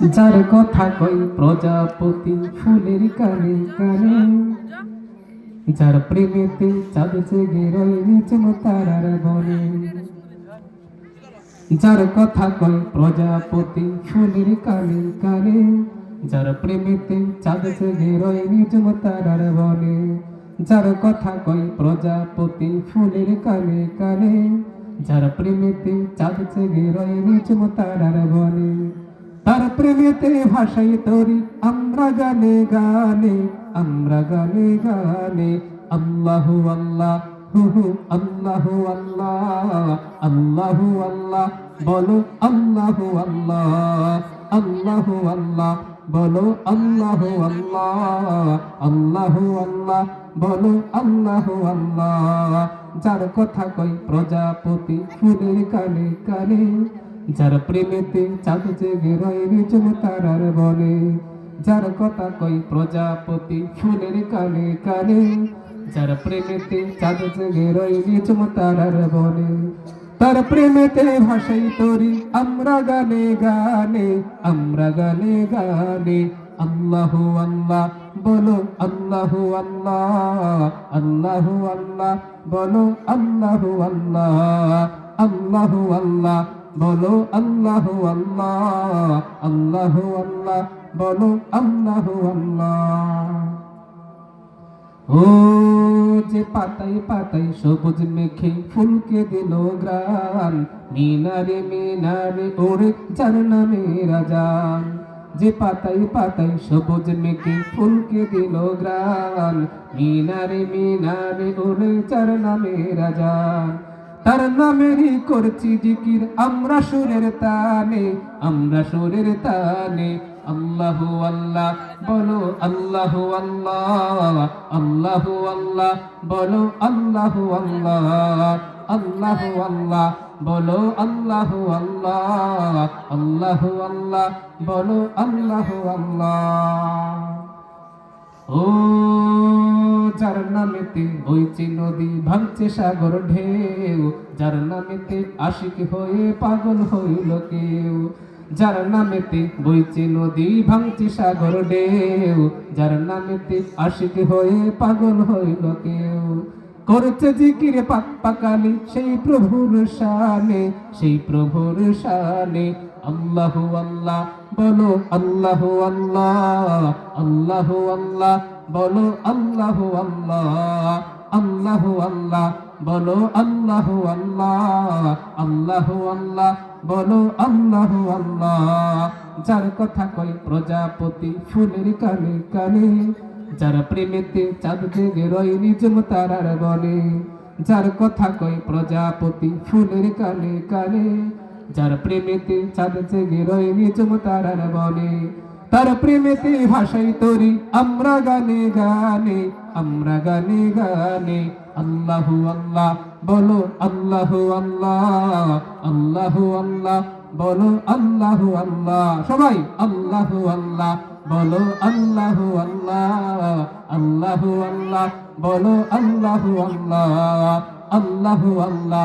যার কথা কই প্রজাপতি ফুলের কানে কানে। যার প্রেমেতে চাঁদ জেগে রয় নিচম তারার বনে। যার কথা কই প্রজাপতি ফুলের কানে কানে। যার প্রেমেতে চাঁদ জেগে রয় নিচম তারার বনে। যার কথা কই প্রজাপতি ফুলের কানে কানে। যার প্রেমেতে চাঁদ জেগে রয় নিচম তারার বনে। তার প্রেমেতে ভাষাই তরি, আমরা গানে গানে, আমরা গানে গানে। আল্লাহু আল্লাহ, হু হু, আল্লাহু আল্লাহ আল্লাহু আল্লাহ, বলো আল্লাহু আল্লাহ আল্লাহু আল্লাহ, বলো আল্লাহু আল্লাহ আল্লাহু আল্লাহ, বলো আল্লাহু আল্লাহ। যার কথা কই প্রজাপতি, ফুলের কানে কানে। যার প্রেমেতে চাঁদ জেগে রয় তারার বনে, যার কথা কই প্রজাপতি ফুলের কানে কানে, যার প্রেমেতে চাঁদ জেগে রয় তারার বনে। তার প্রেমেতে ভাষাই তরি আমরা গানে গানে, আমরা গানে গানে, আল্লাহু আল্লাহ বলো আল্লাহু আল্লাহ আল্লাহু আল্লাহ বলো আল্লাহু আল্লাহ আল্লাহু আল্লাহ বলো আল্লাহ আল্লাহ আল্লাহ আল্লাহ, বলো আল্লাহ আল্লাহ। ও যে পাতাই পাতাই সবুজ মেখে ফুলকে দিল গ্রাম মিনারে মিনারে ওরে যার নামে রাজান যে পাতাই পাতাই সবুজ মেখে ফুলকে দিল গ্রাম মিনারে মিনারে ওরে যার নামে রাজান তার নামেরই করছি জিকির। আমরা সুরের তানে, আমরা সুরের তানে। আল্লাহু আল্লাহ, বলো আল্লাহু আল্লাহ আল্লাহু আল্লাহ, বলো আল্লাহু আল্লাহ আল্লাহু আল্লাহ, বলো আল্লাহু আল্লাহ আল্লাহু আল্লাহ, বলো আল্লাহু আল্লাহ। ও যার নামেতে বইছে নদী, ভাঙছে সাগর ঢেউ। যার নামেতে আশিক হয়ে পাগল হইল কেউ। যার নামেতে বইছে নদী, ভাঙছে সাগর ঢেউ। যার নামেতে আশিক হয়ে পাগল হইল কেউ। করছে জিকির পাক পাকালি সেই প্রভুর শানে, সেই প্রভুর শানে। আল্লাহু আল্লাহ, বলো আল্লাহু আল্লাহ আল্লাহু আল্লাহ। বলো আল্লাহু আল্লাহ আল্লাহু আল্লাহ, বলো আল্লাহু আল্লাহ আল্লাহু আল্লাহ, বলো আল্লাহু আল্লাহ। যার কথা কই প্রজাপতি ফুলের কানে কানে, যার প্রেমেতে চাঁদ জেগে রয় নিজম তারার বনে। যার কথা কই প্রজাপতি ফুলের কানে কানে, যার প্রেমেতে চাঁদ জেগে রয় নিজম তারার বনে। তার প্রেমেতে ভাষাই তরি, আমরা গানে গানে, আমরা গানে গানে। আল্লাহু আল্লাহ, বলো আল্লাহু আল্লাহ আল্লাহু আল্লাহ, বলো আল্লাহু আল্লাহ। সবাই, আল্লাহু আল্লাহ, বলো আল্লাহু আল্লাহ আল্লাহু আল্লাহ, বলো আল্লাহু আল্লাহ আল্লাহু আল্লাহ।